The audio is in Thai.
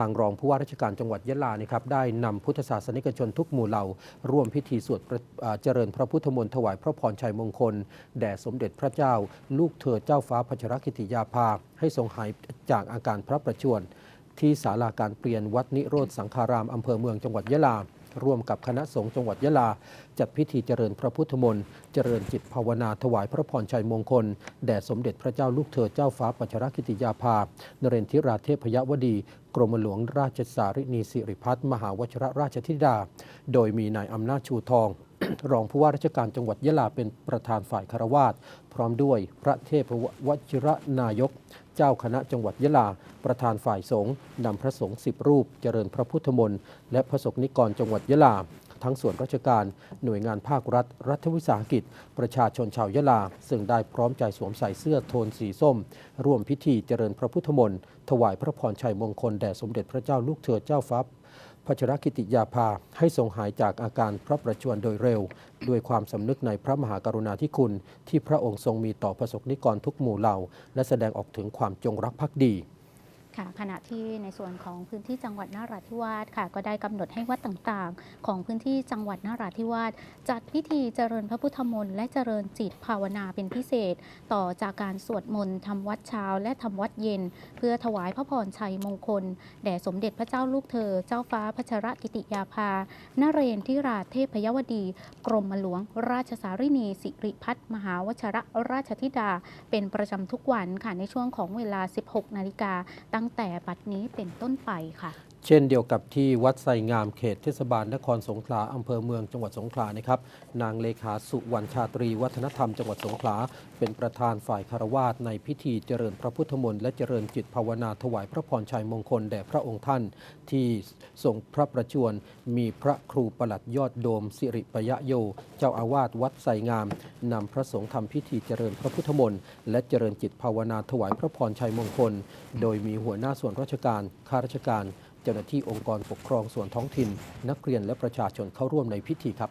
ทางรองผู้ว่าราชการจังหวัดยะลานะครับได้นำพุทธศาสนิกชนทุกหมู่เหล่า ร่วมพิธีสวดเจริญพระพุทธมนต์ถวายพระพรชัยมงคล แด่สมเด็จพระเจ้า ลูกเธอเจ้าฟ้าพัชรกิติยาภา ให้ทรงหายจากอาการพระประชวรที่ศาลาการเปลี่ยนวัดนิโรธสังคารามอำเภอเมืองจังหวัดยะลา ร่วมกับคณะสงฆ์จังหวัดยะลา จัดพิธีเจริญพระพุทธมนต์เจริญจิตภาวนาถวายพระพรชัยมงคล แด่สมเด็จพระเจ้าลูกเธอเจ้าฟ้าปัชรกิติยาภา นเรนทิราเทพยวดี กรมหลวงราชสารินีสิริพัฒน์มหาวชรราชธิดา โดยมีนายอำนาจชูทอง รองผู้ว่าราชการจังหวัดยะลาเป็นประธานฝ่ายคารวาสพร้อมด้วยพระเทพวชิระนายก เจ้าคณะจังหวัดยะลา ประธานฝ่ายสงฆ์นำพระสงฆ์สิบรูป เจริญพระพุทธมนต์และพระสงฆ์นิกรจังหวัดยะลา ทั้งส่วนราชการหน่วยงานภาครัฐ รัฐวิสาหกิจ ประชาชนชาวยะลา ซึ่งได้พร้อมใจสวมใส่เสื้อโทนสีส้ม ร่วมพิธีเจริญพระพุทธมนต์ถวายพระพรชัยมงคลแด่สมเด็จพระเจ้าลูกเธอเจ้าฟ้า พัชรกิติยาภาให้ทรงหายจากอาการพระประชวรโดยเร็ว ด้วยความสำนึกในพระมหากรุณาธิคุณ ที่พระองค์ทรงมีต่อประสบนิกรทุกหมู่เหล่า และแสดงออกถึงความจงรักภักดี ค่ะขณะที่ในส่วนของพื้นที่จังหวัดนราธิวาสค่ะ ก็ได้กำหนดให้วัดต่างๆ ของพื้นที่จังหวัดนราธิวาสจัดพิธีเจริญพระพุทธมนต์และเจริญจิตภาวนาเป็นพิเศษ ต่อจากการสวดมนต์ทำวัดเช้าและทำวัดเย็น เพื่อถวายพระพรชัยมงคล แด่สมเด็จพระเจ้าลูกเธอ เจ้าฟ้าพัชรกิติยาภานเรนทิราชเทพยวดี กรมหลวง ราชสารินี สิริพัฒน์มหาวชรราชธิดา เป็นประจำทุกวันค่ะในช่วงของเวลา 16 นาฬิกาตั้งแต่บัดนี้เป็นต้นไปค่ะ เช่นเดียวกับที่วัดไซงามเขตเทศบาลนครสงขลาอำเภอเมืองจังหวัดสงขลานะครับ นางเลขาสุวรรณชาตรีวัฒนธรรมจังหวัดสงขลาเป็นประธานฝ่ายคารวาสในพิธีเจริญพระพุทธมนต์และเจริญจิตภาวนาถวายพระพรชัยมงคลแด่พระองค์ท่าน ที่ทรงพระประชวรมีพระครูประหลัดยอดโดม สิริปยะโย เจ้าอาวาสวัดไซงามนำพระสงฆ์ทำพิธีเจริญพระพุทธมนต์และเจริญจิตภาวนาถวายพระพรชัยมงคล โดยมีหัวหน้าส่วนราชการข้าราชการ เจ้าหน้าที่องค์กรปกครองส่วนท้องถิ่น นักเรียนและประชาชนเข้าร่วมในพิธีครับ